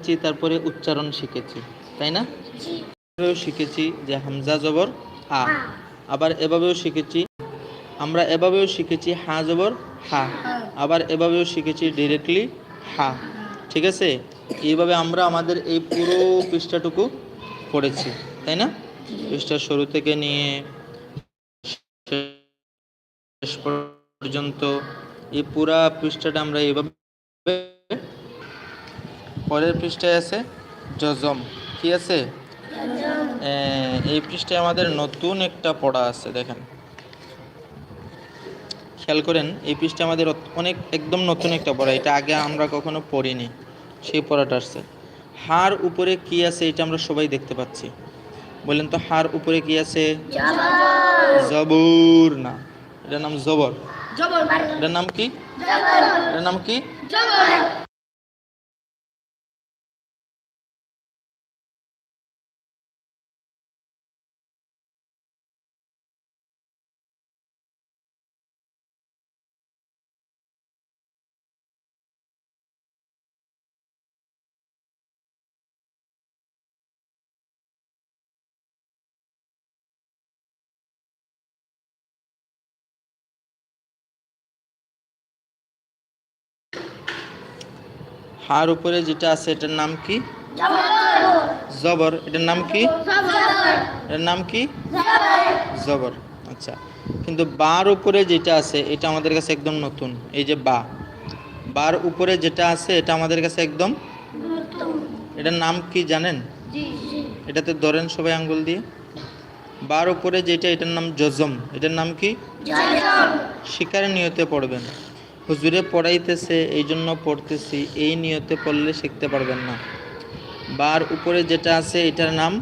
শিখেছি তারপরে উচ্চারণ শিখেছি তাই না? এভাবেও শিখেছি যে হামজা জবর আ আবার এভাবেও শিখেছি আমরা এভাবেও শিখেছি হা জবর হা। আবার এভাবেও শিখেছি ডিরেক্টলি হা। ঠিক আছে? এইভাবে আমরা আমাদের এই পুরো পৃষ্ঠাটুকু পড়েছি তাই না? পৃষ্ঠার শুরু থেকে নিয়ে শেষ পর্যন্ত এই পুরা পৃষ্ঠাটা আমরা এইভাবে পরের পৃষ্ঠায় আছে জজম কি আছে? এই পৃষ্ঠায় আমাদের নতুন একটা পড়া আছে দেখেন। খেয়াল করেন এই পৃষ্ঠায় আমাদের অনেক একদম নতুন একটা পড়া এটা আগে আমরা কখনো পড়িনি সেই পড়াটা আসছে হার উপরে কি আছে এটা আমরা সবাই দেখতে পাচ্ছি। বলেন তো হার উপরে কি আছে? জবর। না এটার নাম জবর। জবর এটার নাম কি? এটার নাম কি? হার উপরে যেটা আছে এটার নাম কি? জবর। এটার নাম কি? এটার নাম কি? জবর। আচ্ছা। কিন্তু বার উপরে যেটা আছে এটা আমাদের কাছে একদম নতুন। এই যে বা। বার উপরে যেটা আছে এটা আমাদের কাছে একদম এটার নাম কি জানেন? এটাতে ধরেন সবাই আঙ্গুল দিয়ে। বার উপরে যেটা এটার নাম জজম। এটার নাম কি? শিকার নিয়তে পড়বেন। হুজুরে পড়াইতেছে এই জন্য পড়তেছি এই নিয়তে পড়লে শিখতে পারবেন না বার উপরে যেটা আছে এটার নাম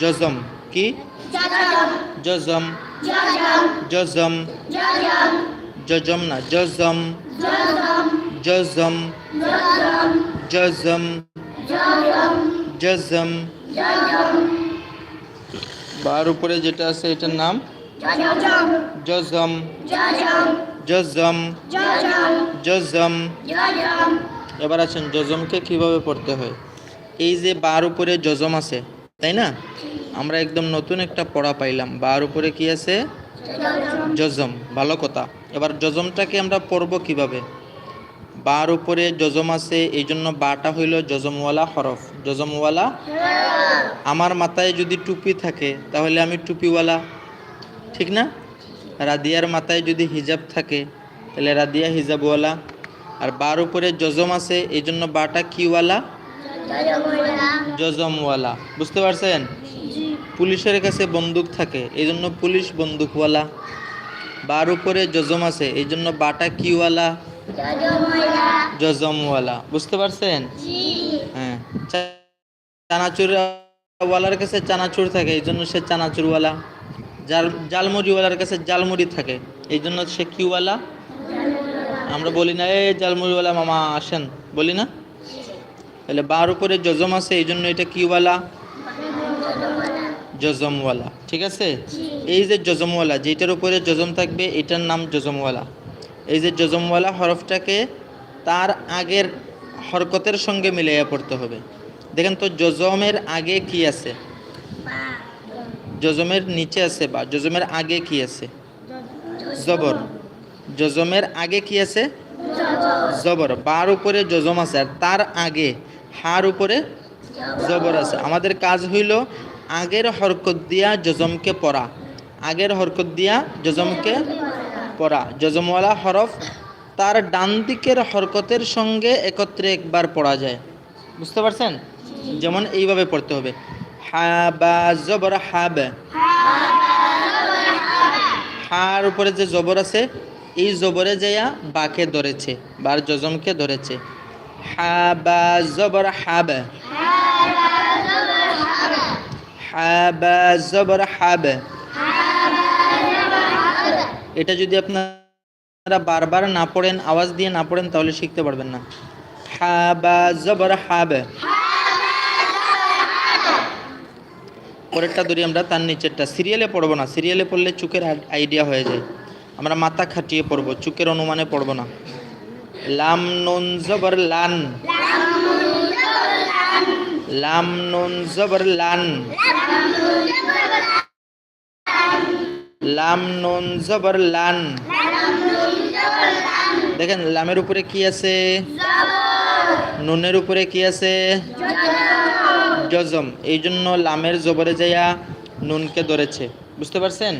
জজম কি জজম জজম জজম না জজম জজম জজম জজম বার উপরে যেটা আছে এটার নাম জজম জজম জজম। জজম। এবার আছেন জজমকে কীভাবে পড়তে হয়? এই যে বার উপরে জজম আছে তাই না? আমরা একদম নতুন একটা পড়া পাইলাম। বার উপরে কি আছে? জজম। ভালো কথা। এবার জজমটাকে আমরা পড়ব কীভাবে? বার উপরে জজম আছে এই জন্য বাটা হইল জজমওয়ালা হরফ। জজমওয়ালা আমার মাথায় যদি টুপি থাকে তাহলে আমি টুপিওয়ালা। ঠিক না? রাদিয়ার মাথায় যদি হিজাব থাকে তাহলে রাদিয়া হিজাবওয়ালা। আর বার উপরে জজম আছে এই জন্য বাটা কিওয়ালা? জজমওয়ালা। বুঝতে পারছেন? পুলিশের কাছে বন্দুক থাকে এই জন্য পুলিশ বন্দুকওয়ালা। বার উপরে জজম আছে এই জন্য বাটা কিওয়ালা? জজমওয়ালা। বুঝতে পারছেন? হ্যাঁ। চা- চানাচুর ওয়ালার কাছে চানাচুর থাকে এই জন্য সে চানাচুরওয়ালা। জাল, জালমুড়িওয়ালার কাছে জালমুড়ি থাকে। এই জন্য সে কিওয়ালা আমরা বলি না এ জালমুড়িওয়ালা মামা, আসেন। বলি না? তাহলে বার উপরে জজম আছে, এই জন্য এটা কিওয়ালা জজমওয়ালা, ঠিক আছে? এই যে জজমওয়ালা, যেটার উপরে জজম থাকবে, এটার নাম জজমওয়ালা। এই যে জজমওয়ালা হরফটাকে তার আগের হরকতের সঙ্গে মিলাইয়া পড়তে হবে। দেখেন তো, জজমের আগে কি আছে? জজমের নিচে আছে বা জজমের আগে কি আছে? জবর। জজমের আগে কি আছে? জবর। বার উপরে জজম আছে আর তার আগে হার উপরে জবর আছে। আমাদের কাজ হইল আগের হরকত দিয়া জজমকে পড়া। আগের হরকত দিয়া জজমকে পড়া। জজমওয়ালা হরফ তার ডান দিকের হরকতের সঙ্গে একত্রে একবার পড়া যায়। বুঝতে পারছেন? যেমন এইভাবে পড়তে হবে। হা বা জবর হাব। হার উপরে যে জবর আছে, এই জবরে যাইয়া বাকে ধরেছে, বার জজমকে ধরেছে। হা বা জবর হাব। হা বা জবর হাব। এটা যদি আপনারা বারবার না পড়েন, আওয়াজ দিয়ে না পড়েন, তাহলে শিখতে পারবেন না। হাবা জবর হাব। পরেরটা ধরি আমরা, তার নিচেরটা। সিরিয়ালে পড়ব না, সিরিয়ালে পড়লে চুকের আইডিয়া হয়ে যায়। আমরা মাথা খাটিয়ে পড়ব, চুকের অনুমানে পড়ব না। লাম নুন জবর লান। লাম নুন জবর লান। লাম নুন জবর লান। দেখেন, লামের উপরে কি আছে? নুনের উপরে কি আছে? জজম এই জন্য লামের জবরে যাইয়া নুনকে ধরেছে। বুঝতে পারছেন?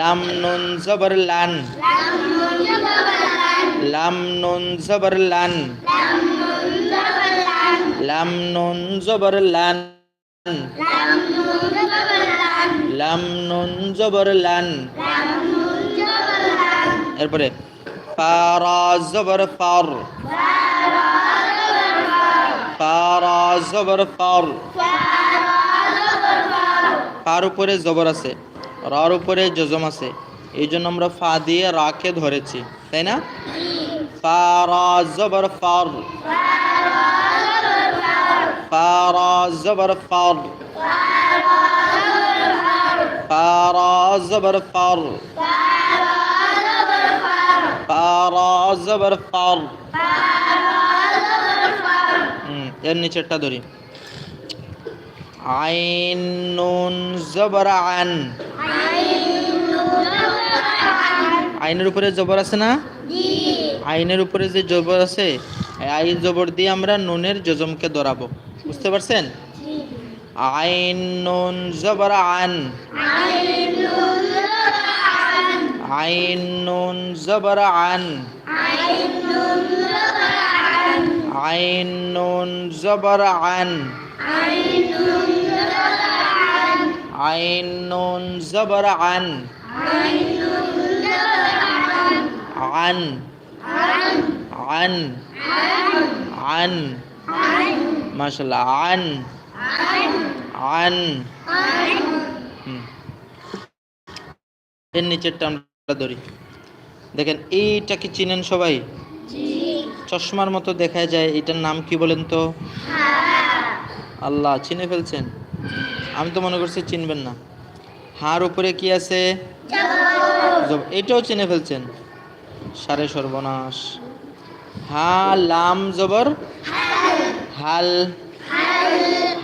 লাম নুন জবর লান। লাম নুন জবর লান। লাম নুন জবর লান। লাম নুন জবর লান। এরপরে ফারা জবর ফার ফারা জবর ফার। ফার উপরে জবর আছে, রার উপরে জজম আছে। এই জন্য আমরা ফা দিয়ে রাকে ধরেছি, তাই না? ফার। ফারা। জবর ফার। ফার ফারা। জবর এর নিচেরটা ধরি। আইন নুন জবর আন আইনের উপরে জবর আছে না? আইনের উপরে যে জবর আছে আইন জবর দিয়ে আমরা নুনের জজমকে ধরাবো। বুঝতে পারছেন? আইন নুন জবর আন আইন নুন জবর আন আইন নুন জবর আন আইন নুন জবর আন। আন। আন আন। মাশাল্লাহ আন। আন এর নিচেরটা আমরা ধরি। দেখেন, এইটা কি চিনেন সবাই? চশমার মতো দেখা যায়, এটার নাম কি বলেন তো? আল্লাহ, চিনে ফেলছেন? আমি তো মনে করছি চিনবেন না। হার উপরে কি আছে? এটাও চিনে ফেলছেন? সারে সর্বনাশ। হা লাম, জবর? হাল।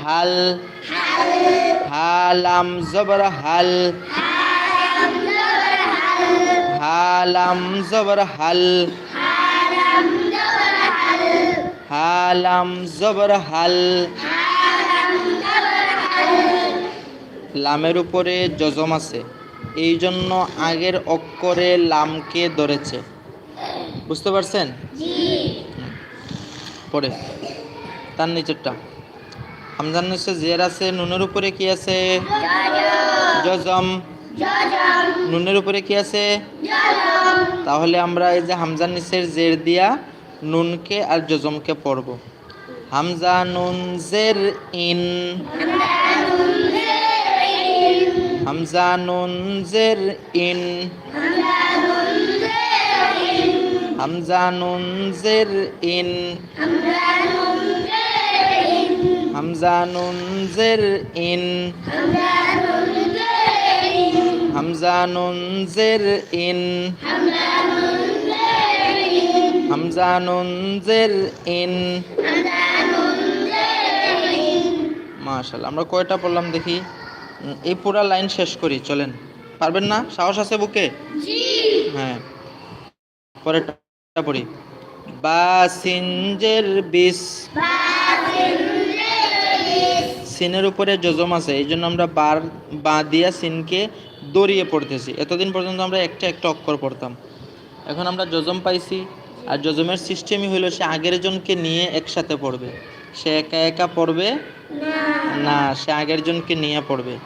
হাল। হা লাম জবর, হাল। হা লাম জবর, হাল। হা লাম জবর হাল। লামের উপরে যজম আছে। এই জন্য আগের অক্ষরে লামকে ধরেছে। বুঝতে পারছেন? পরে। তার নিচেরটা। হামজার নিচে জের আছে, নুনের উপরে কি আছে? জজম। নুনের উপরে কি আছে? তাহলে আমরা এই যে হামজার নিচের জের দিয়া নুনকে আর জজমকে পড়ব। হামজা নুন জের ইন। হামজা নুন জের ইন। হামজা নুন জের ইন। হামজা নুন জের ইন। হামজা নুন জের ইন। হামজা ইন। মাশাল্লাহ আমরা কয়টা পড়লাম দেখি? এই পুরা লাইন শেষ করি, চলেন। পারবেন না? সাহস আছে বুকে? হ্যাঁ। পরেরটা পড়ি। বা সিনজের বিষ। সিনের উপরে যজম আছে, এই জন্য আমরা বার, বা দিয়া সিনকে দড়িয়ে পড়তেছি। এতদিন পর্যন্ত আমরা একটা একটা অক্ষর পড়তাম। এখন আমরা যজম পাইছি। আর যজমের সিস্টেমই হলো সে আগের জনকে নিয়ে একসাথে পড়বে। সে একা একা পড়বে? না, সে আগের জনকে নিয়ে পড়বে।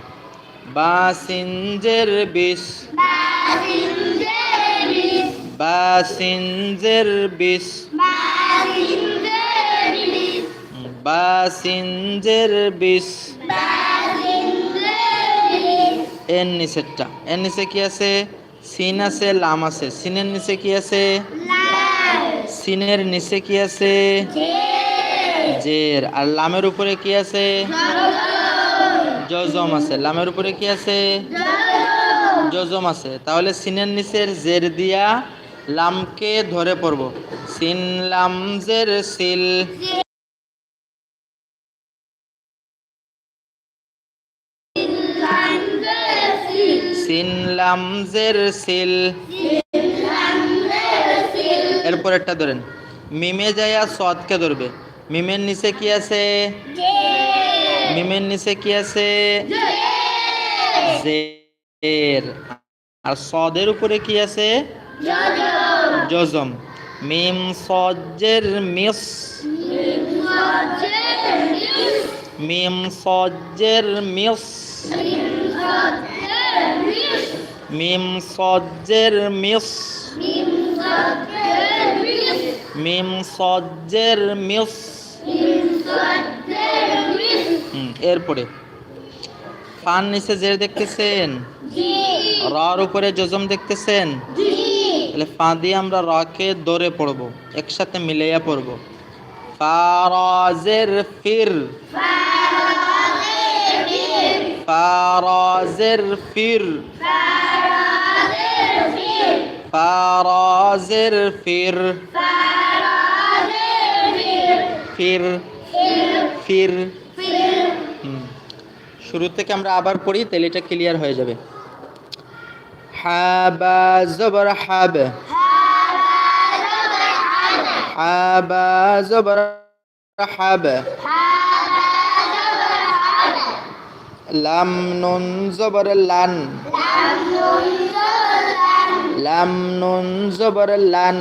বা সিনজের বিষ। বা সিনজের বিষ। বা সিনজের বিষ। এর নিচেরটা। এর নিচে কি আছে? সিন আছে, লাম আছে। সিনের নিচে কি আছে? সিনের নিচে কি আছে? জের। আর লামের উপরে কি আছে? জজম আছে। লামের উপরে কি আছে? জজম আছে। তাহলে সিনের নিচের জের দিয়া লামকে ধরে পড়ব। সিন, লাম, জের, সিল। সিন, লাম, জের, সিল। এরপরেরটা ধরেন। মিমে যাইয়া সদকে ধরবে। মিমের নিচে কি আছে? মিমের নিচে কি আছে? আর সদের উপরে কি আছে? জজম মিম সজ্জের মিস মিম সজ্জের মিস। মিম সজ্জের মিস। মিম সজ্জের মিস। হুম, এরপরে। ফান নিচে জের দেখতেছেন রর উপরে জজম দেখতেছেন তাহলে ফা দিয়ে আমরা রকে দরে পড়ব একসাথে মিলাইয়া পড়ব। ফারাজের ফির। ফারাজের ফির। ফারাজের ফির ফির। ফির ফির। শুরু থেকে আমরা আবার পড়ি, তাহলে এটা ক্লিয়ার হয়ে যাবে। হাবা জবর হাব। হাবা জবর হাব। লাম নুন জবর লান। লাম নুন জবর লান।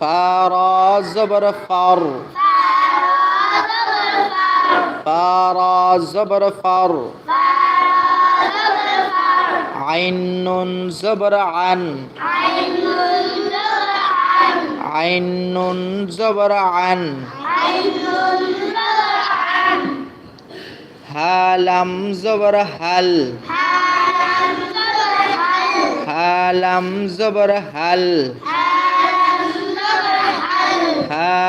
ফারা জবর ফার ফারা জবর ফার আইন নুন জবর আন আইন নুন জবর আন হালাম জবর হাল হালাম জবর হাল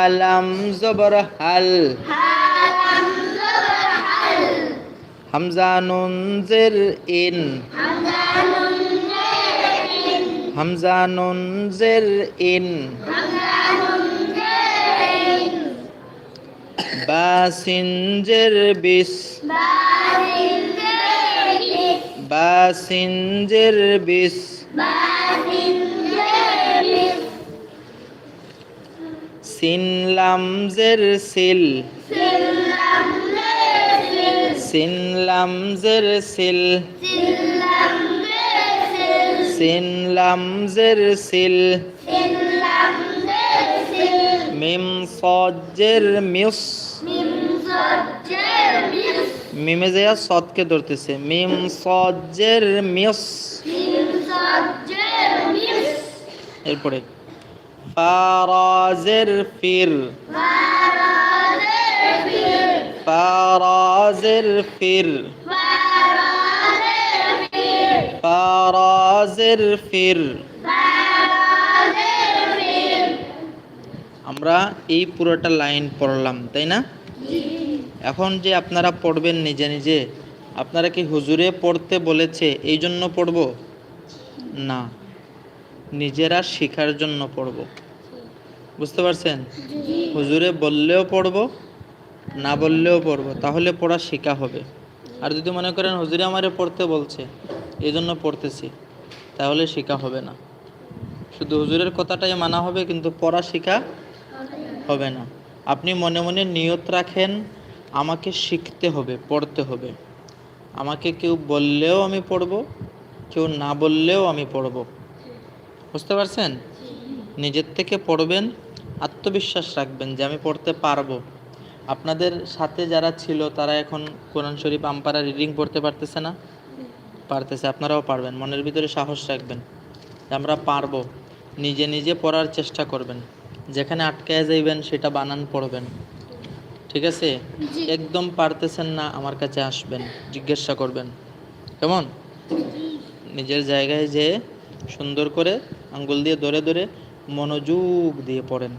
হালাম জবর হাল। হামজা নুন জের ইন। হামজা নুন জের ইন। বাসিনজের বিস বাসিনজের বিস সিনলামজের সিল। সিনলামজের সিল। সিনলামজের সিল। মিম সজ্জের মিউস। মিমে যাইয়া সদকে ধরতেছে। মিম সজ্জের মিউস। এরপরে ফারাজের ফির। ফারাজের ফির। ফারাজের ফির। আমরা এই পুরোটা লাইন পড়লাম, তাই না? এখন যে আপনারা পড়বেন নিজে নিজে, আপনারা কি হুজুরে পড়তে বলেছে এই জন্য পড়ব? না, নিজেরা শেখার জন্য পড়ব। বুঝতে পারছেন? হুজুরে বললেও পড়ব, না বললেও পড়ব, তাহলে পড়া শেখা হবে। আর যদি মনে করেন হুজুরে আমারে পড়তে বলছে এই জন্য পড়তেছি, তাহলে শেখা হবে না। শুধু হুজুরের কথাটাই মানা হবে, কিন্তু পড়া শেখা হবে না। আপনি মনে মনে নিয়ত রাখেন, আমাকে শিখতে হবে, পড়তে হবে। আমাকে কেউ বললেও আমি পড়ব, কেউ না বললেও আমি পড়ব। বুঝতে পারছেন? নিজের থেকে পড়বেন আত্মবিশ্বাস রাখবেন যে আমি পড়তে পারব। আপনাদের সাথে যারা ছিল তারা এখন কোরআন শরীফ আমপারা রিডিং পড়তে পারতেছে না? পারতেছে আপনারাও পারবেন। মনের ভিতরে সাহস রাখবেন আমরা পারব। নিজে নিজে পড়ার চেষ্টা করবেন। যেখানে আটকায় যাইবেন সেটা বানান পড়বেন। ঠিক আছে? একদম পারতেছেন না আমার কাছে আসবেন। জিজ্ঞাসা করবেন। কেমন? নিজের জায়গায় যে সুন্দর করে আঙ্গুল দিয়ে ধরে ধরে মনোযোগ দিয়ে পড়েন।